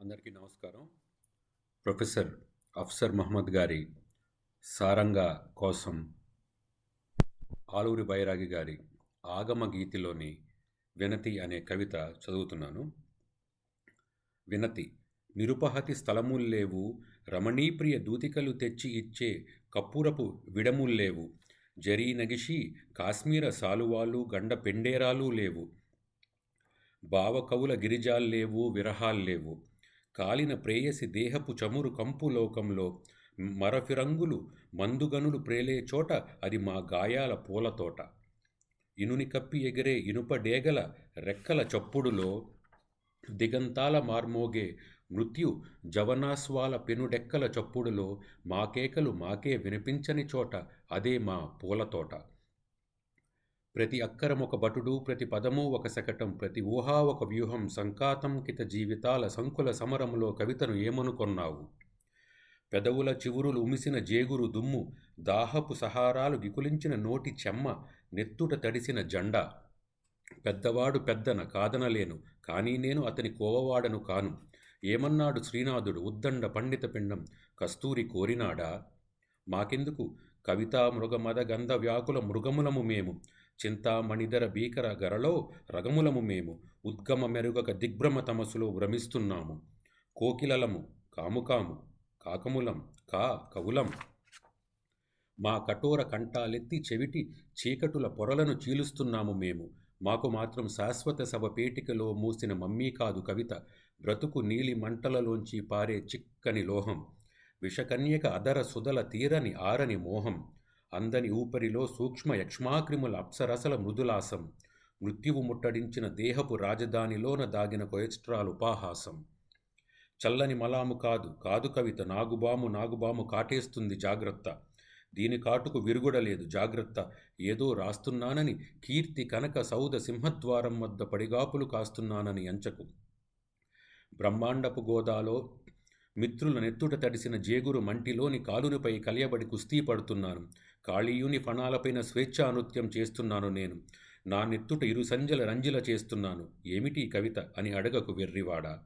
అందరికీ నమస్కారం. ప్రొఫెసర్ అఫ్సర్ మహమ్మద్ గారి సారంగా కోసం ఆలూరి బైరాగి గారి ఆగమ గీతిలోని వినతి అనే కవిత చదువుతున్నాను. వినతి నిరుపహతి స్థలముల్లేవు రమణీప్రియ దూతికలు తెచ్చి ఇచ్చే కప్పురపు విడముల్లేవు జరీ నగిషి కాశ్మీర సాలువాలు గండ పెండేరాలు లేవు భావకవుల గిరిజాల్లేవు విరహాల్లేవు కాలిన ప్రేయసి దేహపు చమురు కంపు లోకంలో మరఫిరంగులు మందుగనులు ప్రేలే చోట అది మా గాయాల పూలతోట ఇనుని కప్పి ఎగిరే ఇనుప డేగల రెక్కల చప్పుడులో దిగంతాల మార్మోగే మృత్యు జవనాస్వాల పెనుడెక్కల చప్పుడులో మా కేకలు మాకే వినిపించని చోట అదే మా పూలతోట ప్రతి అక్కరం ఒక భటుడు ప్రతి పదము ఒక శకటం ప్రతి ఊహా ఒక వ్యూహం సంకాతంకిత జీవితాల సంకుల సమరములో కవితను ఏమనుకొన్నావు? పెదవుల చివురులు ఉమిసిన జేగురు దుమ్ము దాహపు సహారాలు గికులించిన నోటి చెమ్మ నెత్తుట తడిసిన జెండా. పెద్దవాడు పెద్దన కాదనలేను కానీ నేను అతని కోవవాడను కాను. ఏమన్నాడు శ్రీనాథుడు ఉద్దండ పండిత పిండం? కస్తూరి కోరినాడా? మాకెందుకు? కవితా మృగమద గంధ వ్యాకుల మృగములము మేము. చింతామణిధర భీకర గరలో రగములము మేము ఉద్గమ మెరుగక దిగ్భ్రమ తమసులో భ్రమిస్తున్నాము. కోకిలలము కాముకాము కాకములం కా కవులం. మా కఠోర కంఠాలెత్తి చెవిటి చీకటుల పొరలను చీలుస్తున్నాము మేము. మాకు మాత్రం శాశ్వత సభ పేటికలో మూసిన మమ్మీ కాదు కవిత. బ్రతుకు నీలి మంటలలోంచి పారే చిక్కని లోహం. విషకన్యక అదర సుదల తీరని ఆరని మోహం. అందని ఊపరిలో సూక్ష్మ యక్ష్మాక్రిముల అప్సరసల మృదులాసం మృత్యువు ముట్టడించిన దేహపు రాజధానిలోన దాగిన కొయస్ట్రాల్ ఉపాహాసం. చల్లని మలాము కాదు కాదు కవిత నాగుబాము నాగుబాము కాటేస్తుంది జాగ్రత్త. దీని కాటుకు విరుగుడలేదు జాగ్రత్త. ఏదో రాస్తున్నానని కీర్తి కనక సౌద సింహద్వారం వద్ద పడిగాపులు కాస్తున్నానని ఎంచకు. బ్రహ్మాండపు గోదాలో మిత్రుల నెత్తుట తడిసిన జేగురు మంటిలోని కాలునిపై కలియబడి కుస్తీ పడుతున్నాను. కాళీయుని ఫణాలపైన స్వేచ్ఛా నృత్యం చేస్తున్నాను నేను. నా నెత్తుట ఇరు సంజల రంజిల చేస్తున్నాను. ఏమిటి కవిత? అని అడగకు వెర్రివాడా.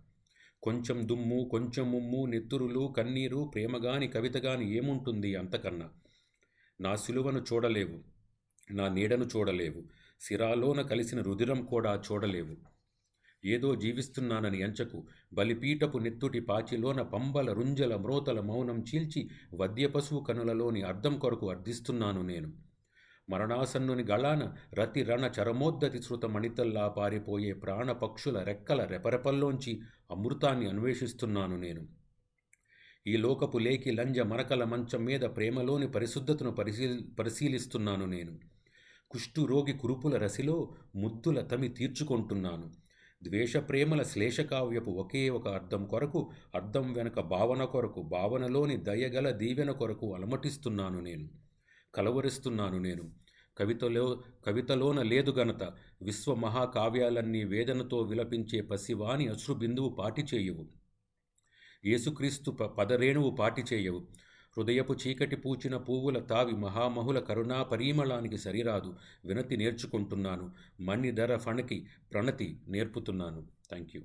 కొంచెం దుమ్ము కొంచెం ముమ్ము నెత్తురులు కన్నీరు ప్రేమగాని కవితగాని ఏముంటుంది అంతకన్నా? నా సిలువను చూడలేవు. నా నీడను చూడలేవు. సిరాలోన కలిసిన రుధిరం కూడా చూడలేవు. ఏదో జీవిస్తున్నానని ఎంచకు. బలిపీఠపు నెత్తుటి పాచిలోన పంబల రుంజల మ్రోతల మౌనం చీల్చి వద్యపశువు కనులలోని అర్థం కొరకు అర్థిస్తున్నాను నేను. మరణాసన్నుని గళాన రతి రణ చరమోద్దతి శృత మణితల్లా పారిపోయే ప్రాణపక్షుల రెక్కల రెపరెపల్లోంచి అమృతాన్ని అన్వేషిస్తున్నాను నేను. ఈ లోకపు లేకి లంజ మరకల మంచం మీద ప్రేమలోని పరిశుద్ధతను పరిశీలి పరిశీలిస్తున్నాను నేను. కుష్టు రోగి కురుపుల రసిలో ముద్దుల తమి తీర్చుకుంటున్నాను. ద్వేషప్రేమల శ్లేషకావ్యపు ఒకే ఒక అర్థం కొరకు అర్థం వెనక భావన కొరకు భావనలోని దయగల దీవెన కొరకు అలమటిస్తున్నాను నేను. కలవరిస్తున్నాను నేను. కవితలో కవితలోన లేదు గనత విశ్వ మహాకావ్యాలన్నీ వేదనతో విలపించే పసివాని అశ్రుబిందువు పాటి చేయవు యేసుక్రీస్తు ప పదరేణువు పాటి చేయవు హృదయపు చీకటి పూచిన పువ్వుల తావి మహామహుల కరుణా పరిమళానికి సరిరాదు. వినతి నేర్చుకుంటున్నాను. మణిధర ఫణకి ప్రణతి నేర్పుతున్నాను. Thank you